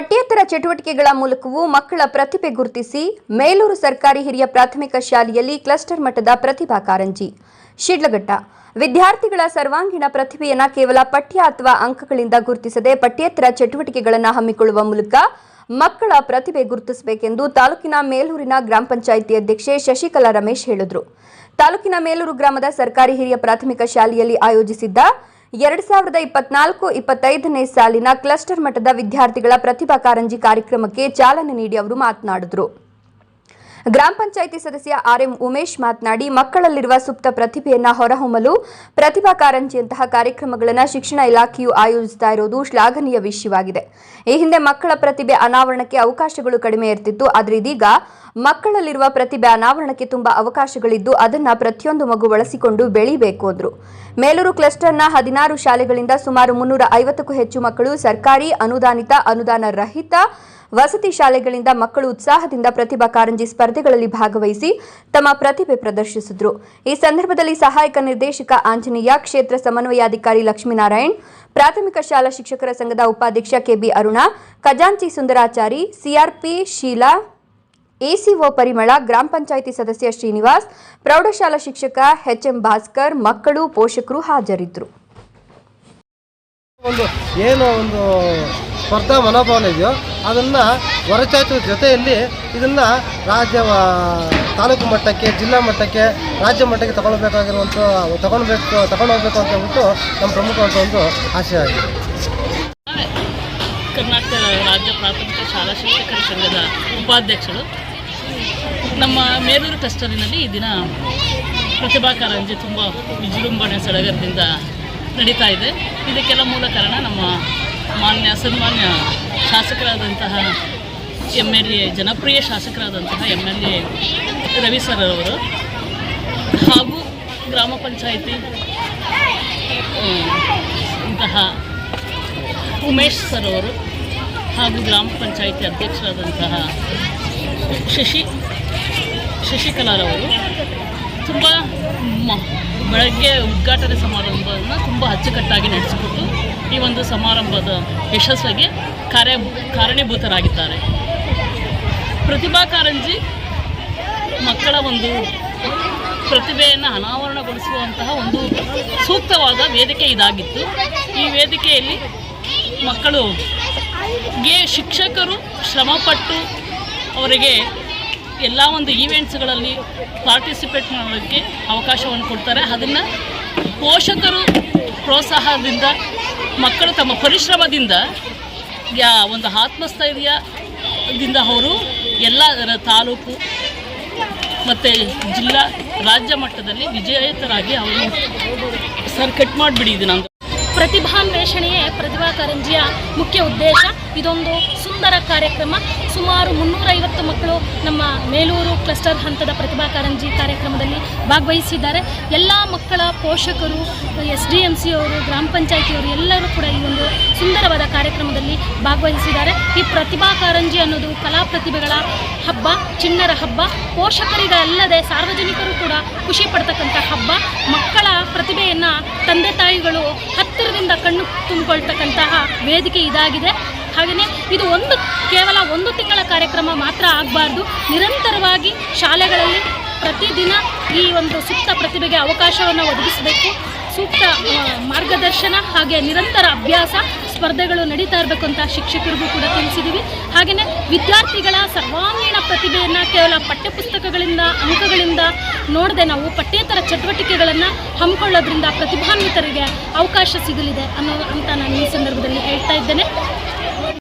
ಪಠ್ಯೇತರ ಚಟುವಟಿಕೆಗಳ ಮೂಲಕವೂ ಮಕ್ಕಳ ಪ್ರತಿಭೆ ಗುರುತಿಸಿ ಮೇಲೂರು ಸರ್ಕಾರಿ ಹಿರಿಯ ಪ್ರಾಥಮಿಕ ಶಾಲೆಯಲ್ಲಿ ಕ್ಲಸ್ಟರ್ ಮಟ್ಟದ ಪ್ರತಿಭಾ ಕಾರಂಜಿ. ಶಿಡ್ಲಘಟ್ಟ, ವಿದ್ಯಾರ್ಥಿಗಳ ಸರ್ವಾಂಗೀಣ ಪ್ರತಿಭೆಯನ್ನ ಕೇವಲ ಪಠ್ಯ ಅಥವಾ ಅಂಕಗಳಿಂದ ಗುರುತಿಸದೆ ಪಠ್ಯೇತರ ಚಟುವಟಿಕೆಗಳನ್ನು ಹಮ್ಮಿಕೊಳ್ಳುವ ಮೂಲಕ ಮಕ್ಕಳ ಪ್ರತಿಭೆ ಗುರುತಿಸಬೇಕೆಂದು ತಾಲೂಕಿನ ಮೇಲೂರಿನ ಗ್ರಾಮ ಪಂಚಾಯಿತಿ ಅಧ್ಯಕ್ಷೆ ಶಶಿಕಲಾ ರಮೇಶ್ ಹೇಳಿದರು. ತಾಲೂಕಿನ ಮೇಲೂರು ಗ್ರಾಮದ ಸರ್ಕಾರಿ ಹಿರಿಯ ಪ್ರಾಥಮಿಕ ಶಾಲೆಯಲ್ಲಿ ಆಯೋಜಿಸಿದ್ದ ಎರಡ್ ಸಾವಿರದ ಇಪ್ಪತ್ನಾಲ್ಕು ಇಪ್ಪತ್ತೈದನೇ ಸಾಲಿನ ಕ್ಲಸ್ಟರ್ ಮಟ್ಟದ ವಿದ್ಯಾರ್ಥಿಗಳ ಪ್ರತಿಭಾ ಕಾರಂಜಿ ಕಾರ್ಯಕ್ರಮಕ್ಕೆ ಚಾಲನೆ ನೀಡಿ ಅವರು ಮಾತನಾಡಿದರು. ಗ್ರಾಮ ಪಂಚಾಯಿತಿ ಸದಸ್ಯ ಆರ್ಎಂ ಉಮೇಶ್ ಮಾತನಾಡಿ, ಮಕ್ಕಳಲ್ಲಿರುವ ಸುಪ್ತ ಪ್ರತಿಭೆಯನ್ನ ಹೊರಹೊಮ್ಮಲು ಪ್ರತಿಭಾ ಕಾರಂಜಿಯಂತಹ ಕಾರ್ಯಕ್ರಮಗಳನ್ನು ಶಿಕ್ಷಣ ಇಲಾಖೆಯು ಆಯೋಜಿಸ್ತಾ ಇರುವುದು ಶ್ಲಾಘನೀಯ ವಿಷಯವಾಗಿದೆ. ಈ ಹಿಂದೆ ಮಕ್ಕಳ ಪ್ರತಿಭೆ ಅನಾವರಣಕ್ಕೆ ಅವಕಾಶಗಳು ಕಡಿಮೆ ಇರ್ತಿತ್ತು. ಆದರೆ ಇದೀಗ ಮಕ್ಕಳಲ್ಲಿರುವ ಪ್ರತಿಭೆ ಅನಾವರಣಕ್ಕೆ ತುಂಬಾ ಅವಕಾಶಗಳಿದ್ದು, ಅದನ್ನ ಪ್ರತಿಯೊಂದು ಮಗು ಬಳಸಿಕೊಂಡು ಬೆಳಿಬೇಕು ಅಂದ್ರು. ಮೇಲೂರು ಕ್ಲಸ್ಟರ್ನ ಹದಿನಾರು ಶಾಲೆಗಳಿಂದ ಸುಮಾರು ಮುನ್ನೂರ ಐವತ್ತಕ್ಕೂ ಹೆಚ್ಚು ಮಕ್ಕಳು ಸರ್ಕಾರಿ ಅನುದಾನಿತ, ಅನುದಾನ ರಹಿತ ವಸತಿ ಶಾಲೆಗಳಿಂದ ಮಕ್ಕಳು ಉತ್ಸಾಹದಿಂದ ಪ್ರತಿಭಾ ಕಾರಂಜಿ ಸ್ಪರ್ಧೆಗಳಲ್ಲಿ ಭಾಗವಹಿಸಿ ತಮ್ಮ ಪ್ರತಿಭೆ ಪ್ರದರ್ಶಿಸಿದ್ರು. ಈ ಸಂದರ್ಭದಲ್ಲಿ ಸಹಾಯಕ ನಿರ್ದೇಶಕ ಆಂಜನೇಯ, ಕ್ಷೇತ್ರ ಸಮನ್ವಯಾಧಿಕಾರಿ ಲಕ್ಷ್ಮೀನಾರಾಯಣ್, ಪ್ರಾಥಮಿಕ ಶಾಲಾ ಶಿಕ್ಷಕರ ಸಂಘದ ಉಪಾಧ್ಯಕ್ಷ ಕೆಬಿ ಅರುಣ, ಖಜಾಂಚಿ ಸುಂದರಾಚಾರಿ ಸಿಆರ್ಪಿ ಶೀಲಾ ಎಸಿಒ ಪರಿಮಳ, ಗ್ರಾಮ ಪಂಚಾಯಿತಿ ಸದಸ್ಯ ಶ್ರೀನಿವಾಸ್, ಪ್ರೌಢಶಾಲಾ ಶಿಕ್ಷಕ ಎಚ್ಎಂ ಭಾಸ್ಕರ್, ಮಕ್ಕಳು, ಪೋಷಕರು ಹಾಜರಿದ್ದರು. ಒಂದು ಏನು ಒಂದು ಸ್ಪರ್ಧಾ ಮನೋಭಾವನೆ ಇದೆಯೋ ಅದನ್ನು ಹೊರಚಾಚುವ ಜೊತೆಯಲ್ಲಿ ಇದನ್ನು ರಾಜ್ಯ ತಾಲೂಕು ಮಟ್ಟಕ್ಕೆ, ಜಿಲ್ಲಾ ಮಟ್ಟಕ್ಕೆ, ರಾಜ್ಯ ಮಟ್ಟಕ್ಕೆ ತಗೊಳ್ಬೇಕಾಗಿರುವಂಥ ತಗೊಳ್ಬೇಕು, ತಗೊಂಡೋಗ್ಬೇಕು ಅಂತ ಹೇಳ್ಬಿಟ್ಟು ನಮ್ಮ ಪ್ರಮುಖವಾದ ಒಂದು ಆಶಯ ಆಗಿದೆ. ಕರ್ನಾಟಕ ರಾಜ್ಯ ಪ್ರಾಥಮಿಕ ಶಾಲಾ ಶಿಕ್ಷಕರ ಸಂಘದ ಉಪಾಧ್ಯಕ್ಷರು. ನಮ್ಮ ಮೇಲೂರು ಕ್ಲಸ್ಟರಿನಲ್ಲಿ ಈ ದಿನ ಪ್ರತಿಭಾ ಕಾರಂಜಿ ತುಂಬ ವಿಜೃಂಭಣೆ ಸಡಗರದಿಂದ ನಡೀತಾ ಇದೆ. ಇದಕ್ಕೆಲ್ಲ ಮೂಲ ಕಾರಣ ನಮ್ಮ ಮಾನ್ಯ, ಸನ್ಮಾನ್ಯ ಶಾಸಕರಾದಂತಹ ಎಂ ಎಲ್ ಎ ಜನಪ್ರಿಯ ಶಾಸಕರಾದಂತಹ M L A Ravi sir ಅವರು ಹಾಗೂ ಗ್ರಾಮ ಪಂಚಾಯಿತಿ ಇಂತಹ ಉಮೇಶ್ ಸರ್ ಅವರು ಹಾಗೂ ಗ್ರಾಮ ಪಂಚಾಯಿತಿ ಅಧ್ಯಕ್ಷರಾದಂತಹ ಶಶಿ ಶಶಿಕಲಾರವರು ತುಂಬ ಬೆಳಗ್ಗೆ ಉದ್ಘಾಟನೆ ಸಮಾರಂಭವನ್ನು ತುಂಬ ಅಚ್ಚುಕಟ್ಟಾಗಿ ನಡೆಸಿಕೊಟ್ಟು ಈ ಒಂದು ಸಮಾರಂಭದ ಯಶಸ್ವಿಗೆ ಕಾರ್ಯ ಕಾರಣೀಭೂತರಾಗಿದ್ದಾರೆ. ಪ್ರತಿಭಾ ಕಾರಂಜಿ ಮಕ್ಕಳ ಒಂದು ಪ್ರತಿಭೆಯನ್ನು ಅನಾವರಣಗೊಳಿಸುವಂತಹ ಒಂದು ಸೂಕ್ತವಾದ ವೇದಿಕೆ ಇದಾಗಿತ್ತು. ಈ ವೇದಿಕೆಯಲ್ಲಿ ಮಕ್ಕಳು ಗೆ ಶಿಕ್ಷಕರು ಶ್ರಮಪಟ್ಟು ಅವರಿಗೆ ಎಲ್ಲ ಒಂದು ಈವೆಂಟ್ಸ್ಗಳಲ್ಲಿ ಪಾರ್ಟಿಸಿಪೇಟ್ ಮಾಡೋದಕ್ಕೆ ಅವಕಾಶವನ್ನು ಕೊಡ್ತಾರೆ. ಅದನ್ನು ಪೋಷಕರು ಪ್ರೋತ್ಸಾಹದಿಂದ ಮಕ್ಕಳು ತಮ್ಮ ಪರಿಶ್ರಮದಿಂದ ಯಾ ಒಂದು ಆತ್ಮಸ್ಥೈರ್ಯದಿಂದ ಅವರು ಎಲ್ಲ ತಾಲೂಕು ಮತ್ತು ಜಿಲ್ಲಾ ರಾಜ್ಯ ಮಟ್ಟದಲ್ಲಿ ವಿಜೇತರಾಗಿ ಅವರು ಸರ್ ಕಟ್ ಮಾಡಿಬಿಡಿ ಇದು ನಂದು. ಪ್ರತಿಭಾನ್ವೇಷಣೆಯೇ ಪ್ರತಿಭಾ ಕಾರಂಜಿಯ ಮುಖ್ಯ ಉದ್ದೇಶ. ಇದೊಂದು ಸುಂದರ ಕಾರ್ಯಕ್ರಮ. ಸುಮಾರು ಮುನ್ನೂರೈವತ್ತು ಮಕ್ಕಳು ನಮ್ಮ ಮೇಲೂರು ಕ್ಲಸ್ಟರ್ ಹಂತದ ಪ್ರತಿಭಾ ಕಾರಂಜಿ ಕಾರ್ಯಕ್ರಮದಲ್ಲಿ ಭಾಗವಹಿಸಿದ್ದಾರೆ. ಎಲ್ಲ ಮಕ್ಕಳ ಪೋಷಕರು, ಎಸ್ ಡಿ ಎಂ ಸಿ ಅವರು ಗ್ರಾಮ ಪಂಚಾಯಿತಿಯವರು ಎಲ್ಲರೂ ಕೂಡ ಈ ಒಂದು ಸುಂದರವಾದ ಕಾರ್ಯಕ್ರಮದಲ್ಲಿ ಭಾಗವಹಿಸಿದ್ದಾರೆ. ಈ ಪ್ರತಿಭಾ ಕಾರಂಜಿ ಅನ್ನೋದು ಕಲಾ ಪ್ರತಿಭೆಗಳ ಹಬ್ಬ, ಚಿಣ್ಣರ ಹಬ್ಬ. ಪೋಷಕರಿಗಲ್ಲದೆ ಸಾರ್ವಜನಿಕರು ಕೂಡ ಖುಷಿ ಪಡ್ತಕ್ಕಂಥ ಹಬ್ಬ. ಮಕ್ಕಳ ಪ್ರತಿಭೆಯನ್ನು ತಂದೆ ತಾಯಿಗಳು ಹತ್ತಿರದಿಂದ ಕಣ್ಣು ತುಂಬಿಕೊಳ್ತಕ್ಕಂತಹ ವೇದಿಕೆ ಇದಾಗಿದೆ. ಹಾಗೆಯೇ ಇದು ಒಂದು, ಕೇವಲ ಒಂದು ತಿಂಗಳ ಕಾರ್ಯಕ್ರಮ ಮಾತ್ರ ಆಗಬಾರ್ದು. ನಿರಂತರವಾಗಿ ಶಾಲೆಗಳಲ್ಲಿ ಪ್ರತಿದಿನ ಈ ಒಂದು ಸೂಕ್ತ ಪ್ರತಿಭೆಗೆ ಅವಕಾಶವನ್ನು ಒದಗಿಸಬೇಕು. ಸೂಕ್ತ ಮಾರ್ಗದರ್ಶನ ಹಾಗೆ ನಿರಂತರ ಅಭ್ಯಾಸ ಸ್ಪರ್ಧೆಗಳು ನಡೀತಾ ಇರಬೇಕು ಅಂತ ಶಿಕ್ಷಕರಿಗೂ ಕೂಡ ತಿಳಿಸಿದ್ದೀವಿ ಹಾಗೆಯೇ ವಿದ್ಯಾರ್ಥಿಗಳ ಸರ್ವಾಂಗೀಣ ಪ್ರತಿಭೆಯನ್ನು ಕೇವಲ ಪಠ್ಯಪುಸ್ತಕಗಳಿಂದ, ಅಂಕಗಳಿಂದ ನೋಡದೆ ನಾವು ಪಠ್ಯೇತರ ಚಟುವಟಿಕೆಗಳನ್ನು ಹಮ್ಮಿಕೊಳ್ಳೋದ್ರಿಂದ ಪ್ರತಿಭಾನ್ವಿತರಿಗೆ ಅವಕಾಶ ಸಿಗಲಿದೆ ಅನ್ನೋ ಅಂತ ನಾನು ಈ ಸಂದರ್ಭದಲ್ಲಿ ಹೇಳ್ತಾ ಇದ್ದೇನೆ.